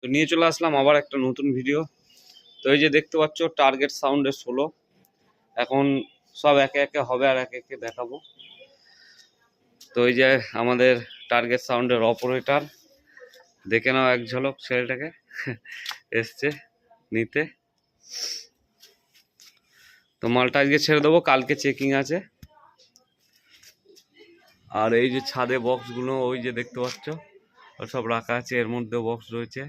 তো নিয়ে চলে আসলাম আবার একটা নতুন ভিডিও তো এই যে দেখতে পাচ্ছ টার্গেট সাউন্ডের ষোলো। এখন সব একে একে হবে আর একে একে দেখাবো। তো এই যে আমাদের টার্গেট সাউন্ডের অপারেটর দেখে নাও এক ঝলক ছেলেটাকে। এসছে নিতে। তো মালটা আজকে ছেড়ে দেবো, কালকে চেকিং আছে। আর এই যে ছাদে বক্সগুলো ওই যে দেখতে পাচ্ছ সব রাখা আছে, এর মধ্যে বক্স রয়েছে।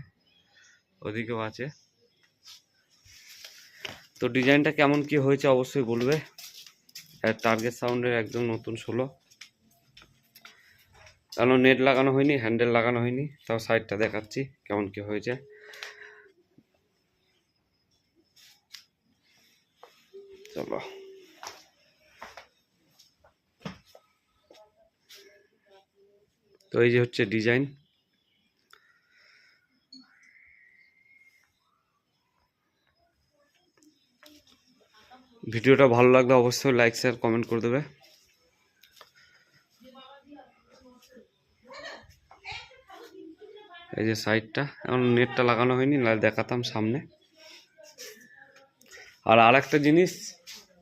ওদিকেও আছে। তো ডিজাইনটা কেমন কি হয়েছে অবশ্যই বলবে। টার্গেট সাউন্ডের একদম নতুন ষোলো। কারণ নেট লাগানো হয়নি হ্যান্ডেল লাগানো হয়নি, তাও সাইডটা দেখাচ্ছি কেমন কি হয়েছে। চলো। তো এই যে হচ্ছে ডিজাইন ভিডিওটা ভালো লাগলে অবশ্যই লাইক শেয়ার কমেন্ট করে দেবে। এই যে সাইডটা এখন নেটটা লাগানো হয়নি, নাহলে দেখাতাম সামনে। আর আর একটা জিনিস,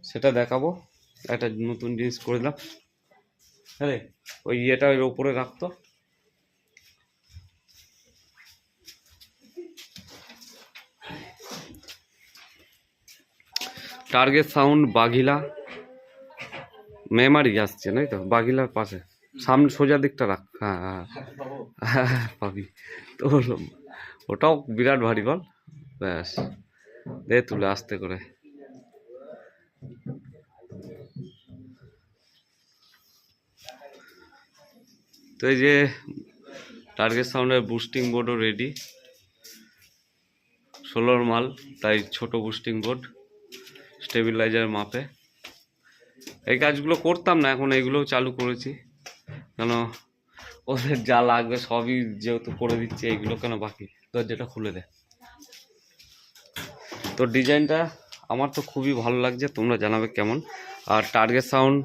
সেটা দেখাবো। একটা নতুন জিনিস করে দিলাম। হ্যাঁ ওই ইয়েটা ওর ওপরে রাখতো। টার্গেট সাউন্ড বাঘিলা মেমারি আসছে, নাই তো? বাঘিলার পাশে। সামনে সোজা দিকটা রাখ। হ্যাঁ হ্যাঁ। পাবি। তো ওটাও বিরাট ভারী বল। ব্যাস। দে তুলে আস্তে করে। তো এই যে টার্গেট সাউন্ডের বুস্টিং বোর্ডও রেডি ষোলোর মাল, তাই ছোট বুস্টিং বোর্ড স্টেবিলাইজার মাপে। এই কাজগুলো করতাম না, এখন এইগুলোও চালু করেছি। কেন, ওদের যা লাগবে সবই যেহেতু করে দিচ্ছে, এইগুলো কেন বাকি? দরজাটা খুলে দে। তো ডিজাইনটা আমার তো খুবই ভালো লাগছে, তোমরা জানাবে কেমন। আর টার্গেট সাউন্ড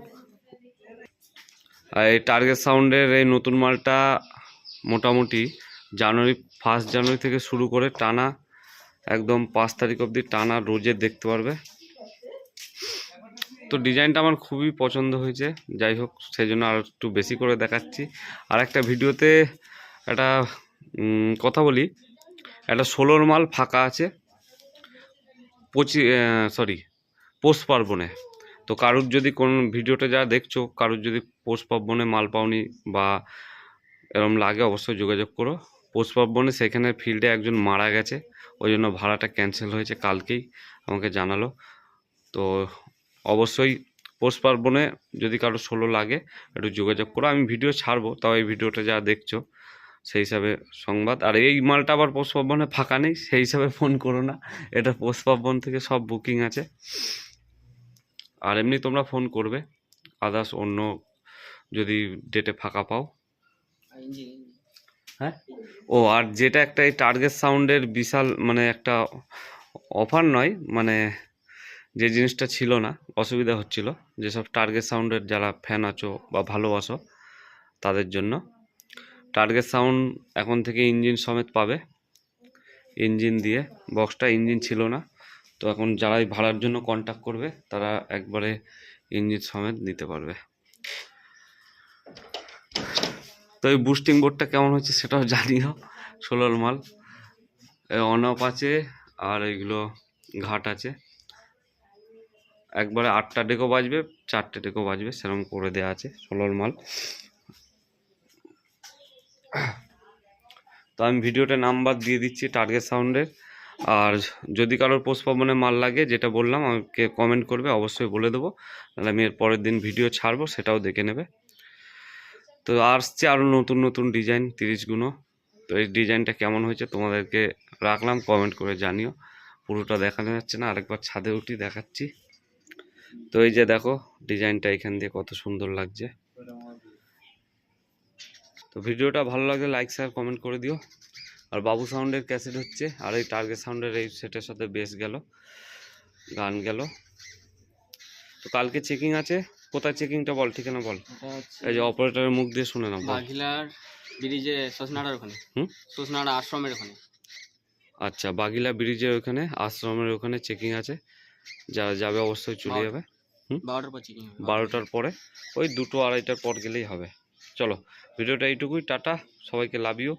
এই টার্গেট সাউন্ডের এই নতুন মালটা মোটামুটি জানুয়ারি, ফার্স্ট জানুয়ারি থেকে শুরু করে টানা, একদম পাঁচ তারিখ অবধি টানা রোজে দেখতে পারবে। তো ডিজাইনটা আমার খুবই পছন্দ হয়েছে, যাই হোক সেই জন্য আর একটু বেশি করে দেখাচ্ছি। আর একটা ভিডিওতে একটা কথা বলি। একটা ষোলোর মাল ফাঁকা আছে, পঁচি সরি পৌষ পার্বণে। তো কারুর যদি কোন ভিডিওটা যারা দেখছ, কারুর যদি পৌষ পার্বণে মাল পাওনি বা এরম লাগে অবশ্যই যোগাযোগ করো। পৌষ পার্বণে সেখানে ফিল্ডে একজন মারা গেছে, ওই জন্য ভাড়াটা ক্যান্সেল হয়েছে কালকেই, আমাকে জানালো। তো অবশ্যই পৌষ পার্বণে যদি কারও ষোলো লাগে, একটু যোগাযোগ করো। আমি ভিডিও ছাড়বো, তাও এই ভিডিওটা যা দেখছ, সেই হিসাবে সংবাদ। আর এই মালটা আবার পৌষ পার্বণে ফাঁকা নেই, সেই হিসাবে ফোন করো না। এটা পৌষ পার্বণ থেকে সব বুকিং আছে। আর এমনি তোমরা ফোন করবে, আদার্স অন্য যদি ডেটে ফাঁকা পাও। হ্যাঁ? ও, আর যেটা একটা এই টার্গেট সাউন্ডের বিশাল মানে একটা অফার নয় মানে যে জিনিসটা ছিল না, অসুবিধা হচ্ছিল, যেসব টার্গেট সাউন্ডের যারা ফ্যান আছো বা ভালোবাসো তাদের জন্য। টার্গেট সাউন্ড এখন থেকে ইঞ্জিন সমেত পাবে। ইঞ্জিন দিয়ে বক্সটা ইঞ্জিন ছিল না, তো এখন যারাই ভাড়ার জন্য কন্ট্যাক্ট করবে, তারা একবারে ইঞ্জিন সমেত নিতে পারবে। তো এই বুস্টিং বোর্ডটা কেমন হচ্ছে সেটাও জানিও, ষোলোর মাল। অনপ আছে, আর এইগুলো ঘাট আছে। একবারে আটটা ডেকো বাজবে, চারটে ডেকো বাজবে, সেরকম করে দেওয়া আছে, ষোলোর মাল। তো আমি ভিডিওটা নাম্বার দিয়ে দিচ্ছি টার্গেট সাউন্ডের আর যদি কারোর পোস্টপাবনে মাল লাগে, যেটা বললাম, আমাকে কমেন্ট করবে, অবশ্যই বলে দেবো। তাহলে আমি এর পরের দিন ভিডিও ছাড়বো, সেটাও দেখে নেবে। তো আসছে আরও নতুন নতুন ডিজাইন তিরিশ গুণো। তো এই ডিজাইনটা কেমন হয়েছে তোমাদেরকে রাখলাম কমেন্ট করে জানিও। পুরোটা দেখানো যাচ্ছে না, আরেকবার ছাদে উঠি দেখাচ্ছি। তো এই যে দেখো ডিজাইনটা এখান দিয়ে কত সুন্দর লাগছে। তো ভিডিওটা ভালো লাগলে লাইক শেয়ার কমেন্ট করে দিও। আর বাবু সাউন্ডের ক্যাসেট হচ্ছে আর এই টার্গেট সাউন্ডের এই সেটের সাথে বেস গেল গান গেল। তো কালকে চেকিং আছে কোথায় চেকিংটা বল ঠিকানা বল। এই যে অপারেটরের মুখ দিয়ে শুনে নাও বাঘিলার ব্রিজে শোষনাড়ার ওখানে। হুম? শোষনাড়া আশ্রমের ওখানে। আচ্ছা বাগিলা ব্রিজের ওখানে আশ্রমের ওখানে চেকিং আছে। যারা যাবে অবশ্যই চলে যাবে। বারোটার বারোটার পরে ওই দুটো আড়াইটার পর গেলেই হবে। চলো ভিডিওটা এইটুকুই টাটা সবাইকে লাভ ইউ